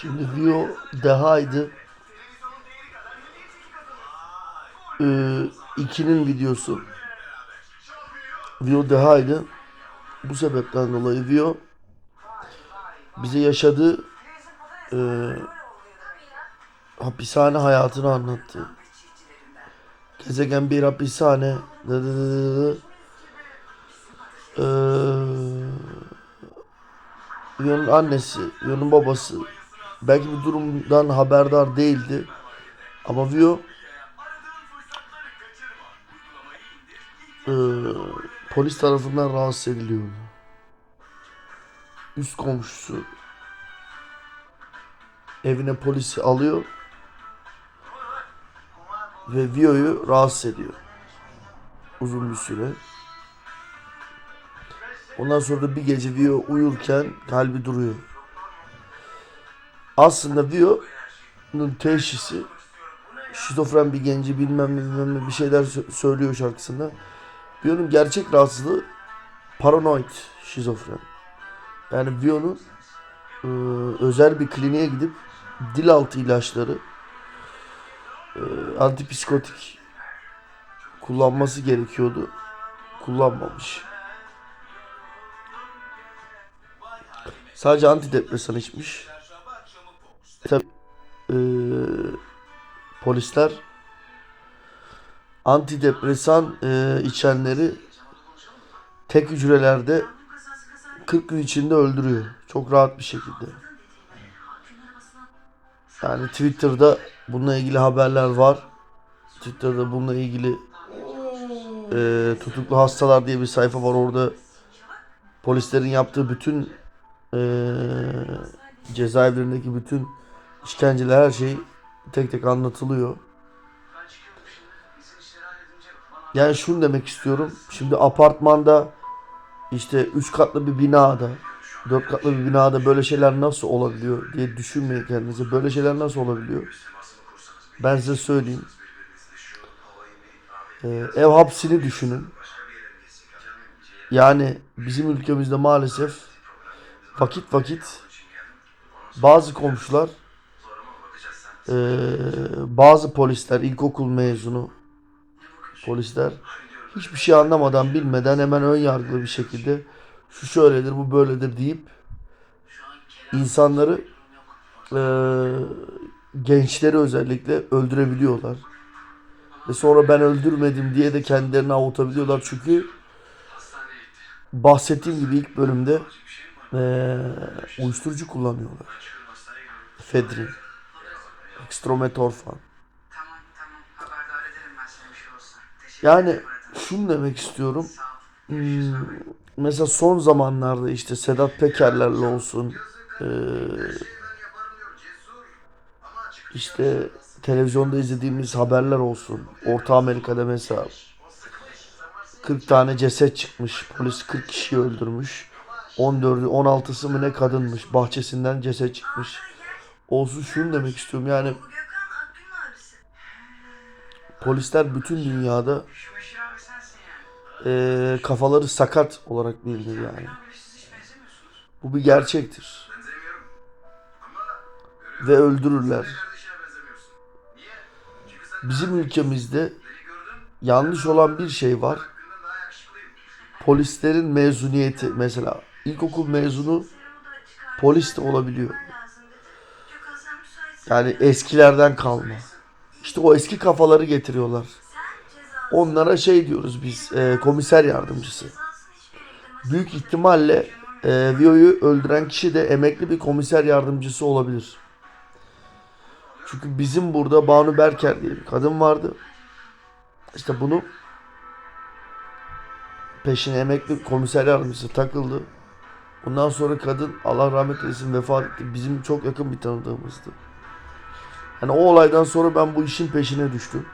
Şimdi Vio Deha'ydı. Ee, ikinin videosu. Vio Deha'ydı. Bu sebepten dolayı Vio bize yaşadığı e, hapishane hayatını anlattı. Gezegen bir hapishane. Dı dı dı dı. Ee, Vio'nun annesi, Vio'nun babası belki bu durumdan haberdar değildi. Ama Vio e, polis tarafından rahatsız ediliyordu. Üst komşusu evine polisi alıyor ve Vio'yu rahatsız ediyor. Uzun bir süre. Ondan sonra da bir gece Vio uyurken kalbi duruyor. Aslında Vio'nun teşhisi şizofren bir genci bilmem ne bilmem ne bir şeyler sö- söylüyor şarkısında. Vio'nun gerçek rahatsızlığı paranoid şizofren. Yani Vio'nun özel bir kliniğe gidip dil altı ilaçları antipsikotik kullanması gerekiyordu. Kullanmamış. Sadece antidepresan içmiş. Tabi polisler antidepresan e, içenleri tek hücrelerde 40 gün içinde öldürüyor. Çok rahat bir şekilde. Yani Twitter'da bununla ilgili haberler var. Twitter'da bununla ilgili e, tutuklu hastalar diye bir sayfa var orada polislerin yaptığı bütün e, cezaevlerindeki bütün işkenceler her şey tek tek anlatılıyor. Yani şunu demek istiyorum. Şimdi apartmanda işte 3 katlı bir binada 4 katlı bir binada böyle şeyler nasıl olabiliyor diye düşünmeyin kendinize. Böyle şeyler nasıl olabiliyor? Ben size söyleyeyim. Ee, ev hapsini düşünün. Yani bizim ülkemizde maalesef vakit vakit bazı komşular ee, bazı polisler ilkokul mezunu polisler hiçbir şey anlamadan bilmeden hemen ön yargılı bir şekilde şu şöyledir bu böyledir deyip insanları ee, gençleri özellikle öldürebiliyorlar. Ve sonra ben öldürmedim diye de kendilerini avutabiliyorlar çünkü bahsettiğim gibi ilk bölümde ee, uyuşturucu kullanıyorlar. Fedrin, Tamam tamam seni bir şey Yani şunu demek istiyorum. Hmm, mesela son zamanlarda işte Sedat Pekerlerle olsun ee, işte televizyonda izlediğimiz haberler olsun. Orta Amerika'da mesela 40 tane ceset çıkmış. Polis 40 kişiyi öldürmüş. 14'ü 16'sı mı ne kadınmış. Bahçesinden ceset çıkmış. Olsun şunu demek istiyorum. Yani polisler bütün dünyada ee, kafaları sakat olarak bilinir yani. Bu bir gerçektir. Ve öldürürler. Bizim ülkemizde yanlış olan bir şey var. Polislerin mezuniyeti mesela. İlkokul mezunu polis de olabiliyor. Yani eskilerden kalma. İşte o eski kafaları getiriyorlar. Onlara şey diyoruz biz e, komiser yardımcısı. Büyük ihtimalle e, Vio'yu öldüren kişi de emekli bir komiser yardımcısı olabilir. Çünkü bizim burada Banu Berker diye bir kadın vardı. İşte bunu peşine emekli komiser yardımcısı takıldı. Bundan sonra kadın Allah rahmet eylesin vefat etti. Bizim çok yakın bir tanıdığımızdı. Yani o olaydan sonra ben bu işin peşine düştüm.